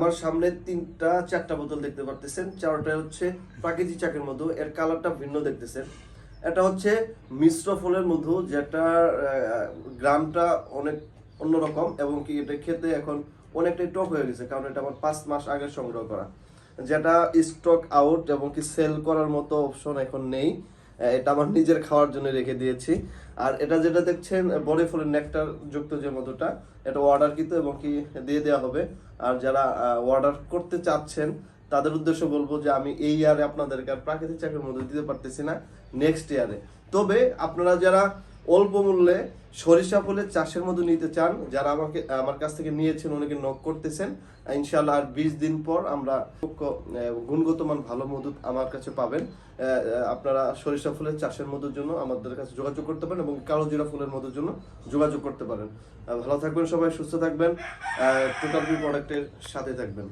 আমার সামনে তিনটা, চারটা বোতল দেখতে পারতেছেন। চারটা হচ্ছে প্রাকৃতিক চাকের মধু, এর কালারটা ভিন্ন দেখতেছেন। এটা হচ্ছে মিশ্র ফলের মধু যেটা গ্রামটা অনেক অন্যরকম এবং কি এটা খেতে এখন অনেকটাই টক হয়ে গেছে, কারণ এটা আমার পাঁচ মাস আগে সংগ্রহ করা। যেটা স্টক আউট এবং কি সেল করার মতো অপশন এখন নেই। এটা আমার নিজের খাওয়ার জন্য রেখে দিয়েছি। আর এটা যেটা দেখছেন বড়ি ফুলের নেকটার যুক্ত যে মধুটা, এটা অর্ডার কিন্তু এবং কি দিয়ে দেওয়া হবে। আর যারা অর্ডার করতে চাচ্ছেন, তাদের উদ্দেশ্য বলব যে আমি এই ইয়ারে আপনাদেরকে প্রাকৃতিক চাকরির মধ্যে দিতে পারতেছি না নেক্সট ইয়ারে। তবে আপনারা যারা অল্প মূল্যে সরিষা ফুলের চাষের মধ্যে নিতে চান, যারা আমাকে, আমার কাছ থেকে নিয়েছেন, অনেকে নক করতেছেন ইনশাল্লাহ আর বিশ দিন পর আমরা গুণগত মান ভালো মধু আমার কাছে পাবেন। আপনারা সরিষা ফুলের চাষের মধুর জন্য আমাদের কাছে যোগাযোগ করতে পারেন এবং কালো জিরা ফুলের মধুর জন্য যোগাযোগ করতে পারেন। ভালো থাকবেন সবাই, সুস্থ থাকবেন। টোটাল প্রোডাক্টের সাথে থাকবেন।